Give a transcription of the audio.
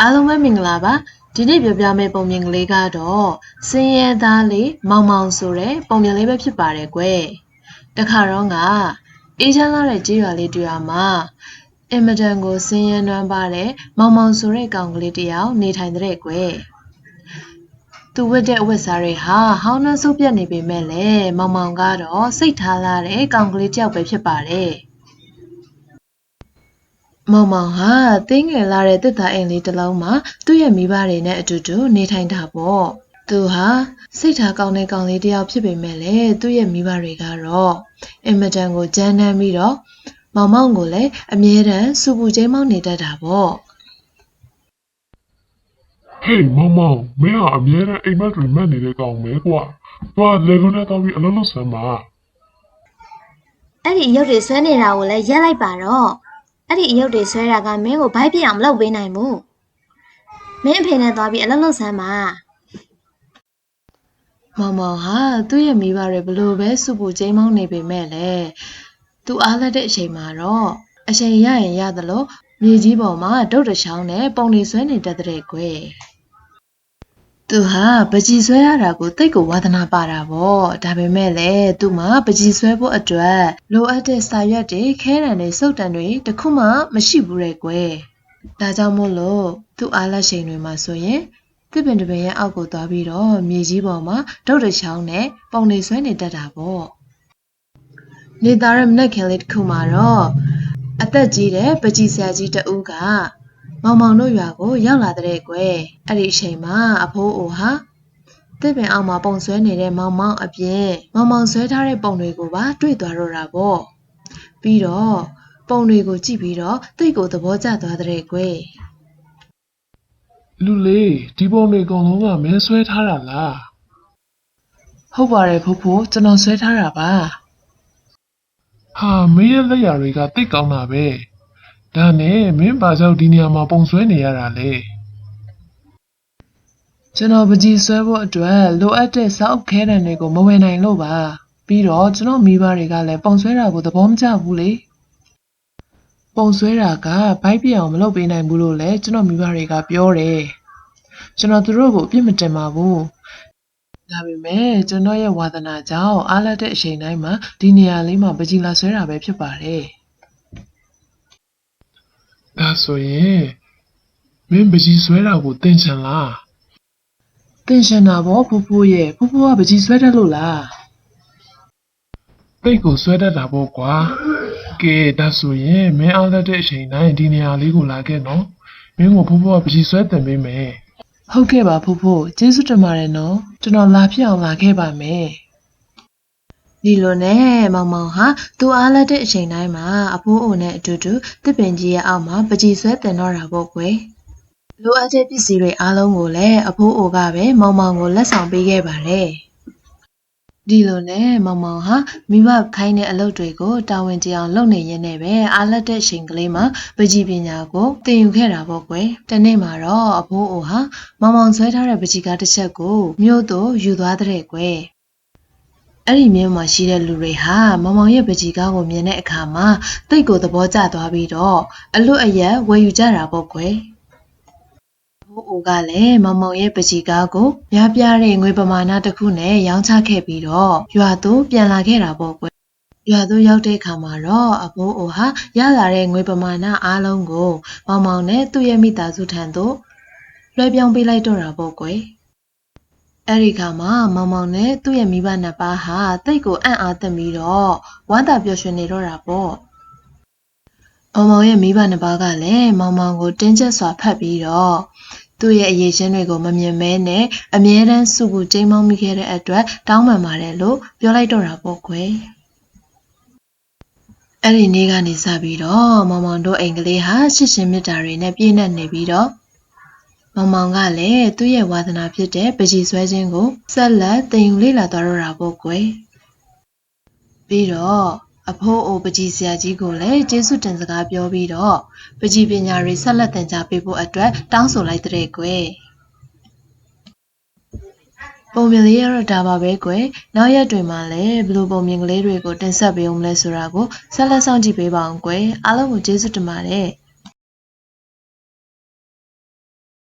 အားလုံးပဲမင်္ဂလာပါဒီနေ့ပြောပြမယ့်ပုံမြင်ကလေးကတော့စင်းရဲသားလေးမောင်မောင်ဆိုတဲ့ပုံမြင်လေးပဲဖြစ်ပါတယ်ကွယ်တခါတော့ကအေးချမ်းလာတဲ့ကြေးရွာလေးတစ်ရွာမှာအင်မတန်ကိုစင်းရဲနွမ်းပါတဲ့မောင်မောင်ဆိုတဲ့ကောင်ကလေးတစ်ယောက်နေထိုင်တဲ့ကွယ်သူဝတ်တဲ့အဝတ်စားတွေဟာဟောင်းနှဆုပ်ပြတ်နေပေမဲ့လည်းမောင်မောင်ကတော့စိတ်ထားလာတဲ့ကောင်ကလေးတစ်ယောက်ပဲဖြစ်ပါတယ် မောင်မောင်ဟာတင်းငယ်လာတဲ့တစ်သားအိမ်လေးတစ်လုံးမှာသူ့ရဲ့မိဘတွေနဲ့အတူတူနေထိုင်တာပေါ့သူဟာစိတ်ထားကောင်းတဲ့ကောင်လေးတစ်ယောက်ဖြစ်ပေမဲ့လည်းသူ့ရဲ့မိဘတွေကတော့အင်မတန်ကိုကြမ်းတမ်းပြီးတော့မောင်မောင်ကိုလည်းအမြဲတမ်းစူပူချင်းမောင်းနေတတ်တာပေါ့ဟေးမောင်မောင်မင်းဟာအမြဲတမ်းအိမ်မက်တွေမှတ်နေတဲ့ကောင်ပဲကွာ။သွားလေကုန်းနဲ့တောင်းပြီးအလုံးလုံးဆမ်းပါအဲ့ဒီအယုတ်တွေဆွဲနေတာကိုလည်းရက်လိုက်ပါတော့ အဲ့ဒီအယုတ်တွေဆွဲတာကမင်းကိုဘိုက်ပြစ်အောင်မလုပ်ပေးနိုင်ဘူးမင်းအဖေနဲ့သွားပြီးအလုပ်လုပ်ဆန်းပါမောင်မောင်ဟာသူ့ရဲ့မိဘတွေဘလို့ပဲစူပူချင်းမောင်းနေပေမဲ့လည်းသူအားလက်တဲ့အချိန်မှာတော့အချိန်ရရင်ရသလိုမြေကြီးပေါ်မှာဒုတ်တချောင်းနဲ့ပုံနေဆွဲနေတတ်တဲ့ကွယ် သူဟာပကြီးဆွဲရတာကိုတိတ်ကိုဝါသနာပါတာပေါ့ဒါပေမဲ့လည်းသူ့မှာပကြီးဆွဲဖို့အတွက်လိုအပ်တဲ့စာရွက်တွေခဲတံတွေစုပ်တံတွေတခုမှမရှိဘူးတဲ့ကွယ်ဒါကြောင့်မို့လို့သူ့အားလက်ချိန်တွေမှာဆိုရင်တစ်ပင်တစ်ပင်ရဲ့အောက်ကိုသွားပြီးတော့မြေကြီးပေါ်မှာဒုတ်တစ်ချောင်းနဲ့ပုံနေဆွဲနေတတ်တာပေါ့နေသားရဲ့မနက်ခင်းလေးတစ်ခုမှာတော့အသက်ကြီးတဲ့ပကြီးဆရာကြီးတဦးက မောင်မောင်တို့ရွာကိုရောက်လာတဲ့ကွယ်အဲ့ဒီအချိန်မှာအဖိုးအိုဟာတစ်ပင်အောက်မှာပုံဆွဲနေတဲ့မောင်မောင်အပြင်မောင်မောင်ဆွဲထားတဲ့ပုံတွေကိုပါတွေ့သွားတော့တာပေါ့ပြီးတော့ပုံတွေကိုကြည့်ပြီးတော့တိတ်ကိုသဘောကျသွားတဲ့ကွယ်။လူလေးဒီပုံတွေအကုန်လုံးကမင်းဆွဲထားတာလားဟုတ်ပါတယ်ဖိုးဖိုးကျွန်တော်ဆွဲထားတာပါ။ဟာမင်းရဲ့လက်ရာတွေကတိတ်ကောင်းတာပဲ။ ဒါနဲ့မင်းဘာကြောင့်ဒီနေရာမှာပုံဆွဲနေရတာလဲကျွန်တော်ပကြီးဆွဲဖို့အတွက်လိုအပ်တဲ့စောက်ခဲတံတွေကိုမဝင်နိုင်လို့ပါပြီးတော့ကျွန်တော်မိဘတွေကလည်းပုံဆွဲတာကိုသဘောမကျဘူးလေပုံဆွဲတာကဘိုက်ပြအောင်မလုပ်ပေးနိုင်ဘူးလို့လည်းကျွန်တော်မိဘတွေကပြောတယ်ကျွန်တော်သူတို့ကိုအပြစ်မတင်ပါဘူးဒါပေမဲ့ကျွန်တော်ရဲ့ဝါသနာကြောင့်အားလက်တဲ့အချိန်တိုင်းမှာဒီနေရာလေးမှာပကြီးလာဆွဲတာပဲဖြစ်ပါတယ်။ ဒါဆိုရင်မင်းပကြီးဆွဲတာကိုသင်ချင်လားတင်ရှင်တာဗောဖူးဖူးရဲ့ဖူးဖူးကပကြီးဆွဲတတ်လို့လား။တိတ်ကိုဆွဲတတ်တာပေါ့ကွာ။ကဲဒါဆိုရင်မင်းအားလက်တဲ့အချိန်တိုင်းဒီနေရာလေးကိုလာခဲ့နော်။မင်းကိုဖိုးဖိုးကပကြီးဆွဲတင်ပေးမယ်။ဟုတ်ကဲ့ပါဖူးဖူးကျေးဇူးတင်ပါတယ်နော်ကျွန်တော်လာဖြစ်အောင်လာခဲ့ပါမယ် ဒီလိုနဲ့မောင်မောင်ဟာသူအားလက်တဲ့အချိန်တိုင်းမှာအဖိုးအိုနဲ့အတူတူတစ်ပင်ကြီးရဲ့အောက်မှာပကြီးဆွဲတင်တော့တာပေါ့ကွယ်လိုအပ်တဲ့ပစ္စည်းတွေအားလုံးကိုလည်းအဖိုးအိုကပဲမောင်မောင်ကိုလက်ဆောင်ပေးခဲ့ပါတယ်ဒီလိုနဲ့မောင်မောင်ဟာမိဘခိုင်းတဲ့အလုပ်တွေကိုတာဝန်ကျအောင်လုပ်နေရင်းနဲ့ပဲအားလက်တဲ့အချိန်ကလေးမှာပကြီးပညာကိုသင်ယူခဲ့တာပေါ့ကွယ်တနေ့မှာတော့အဖိုးအိုဟာမောင်မောင်ဆွဲထားတဲ့ပကြီးကားတစ်ချက်ကိုမြို့သို့ယူသွားတဲ့ကွယ် အဲ့ဒီမြို့မှာရှိတဲ့လူတွေဟာမောင်မောင်ရဲ့ပကြီးကားကိုမြင်တဲ့အခါမှာတိတ်ကိုသဘောကျသွားပြီးတော့အလွတ်အရက်ဝယ်ယူကြတာပေါ့ကွယ်ဘိုးအိုကလည်းမောင်မောင်ရဲ့ပကြီးကားကိုများပြားတဲ့ငွေပမာဏတစ်ခုနဲ့ရောင်းချခဲ့ပြီးတော့ရွာသို့ပြန်လာခဲ့တာပေါ့ကွယ်ရွာသို့ရောက်တဲ့အခါမှာတော့အဘိုးအိုဟာရလာတဲ့ငွေပမာဏအားလုံးကိုမောင်မောင်နဲ့သူ့ရဲ့မိသားစုထံသို့လွှဲပြောင်းပေးလိုက်တော့တာပေါ့ကွယ် အဲ့ဒီခါမှာမောင်မောင်နဲ့သူ့ရဲ့မိဘနှစ်ပါးဟာတိတ်ကိုအံ့အားသင့်ပြီးတော့ဝမ်းသာပျော်ရွှင်နေတော့တာပေါ့။မောင်မောင်ရဲ့မိဘနှစ်ပါးကလည်းမောင်မောင်ကိုတင်းကျပ်စွာဖတ်ပြီးတော့သူ့ရဲ့အရေးချင်းတွေကိုမမြင်မဲနဲ့အမြဲတမ်းစုကူချိန်မောင်းမိခဲ့တဲ့အတွက်တောင်းပန်ပါတယ်လို့ပြောလိုက်တော့တာပေါ့ကွယ်။အဲ့ဒီနေ့ကနေစပြီးတော့မောင်မောင်တို့အိမ်ကလေးဟာရှစ်ရှင်မြတ်တာတွေနဲ့ပြည့်နှက်နေပြီးတော့ မောင်မောင်ကလည်းသူ့ရဲ့ဝါသနာဖြစ်တဲ့ပကြီးဆွဲခြင်းကိုဆက်လက်တင်ယူလေ့လာသွားတော့တာပေါ့ကွယ်ပြီးတော့အဖိုးအိုပကြီးဆရာကြီးကိုလည်းကျေးဇူးတင်စကားပြောပြီးတော့ပကြီးပညာတွေဆက်လက်သင်ကြားပေးဖို့အတွက်တောင်းဆိုလိုက်တဲ့ကွယ်ပုံမြင်လေးရတော့ဒါပါပဲကွယ်နောက်ရက်တွေမှာလည်းဘယ်လိုပုံမြင်ကလေးတွေကိုတင်ဆက်ပေးအောင်မလဲဆိုတာကိုဆက်လက်စောင့်ကြည့်ပေးပါအောင်ကွယ်အားလုံးကိုကျေးဇူးတင်ပါတယ်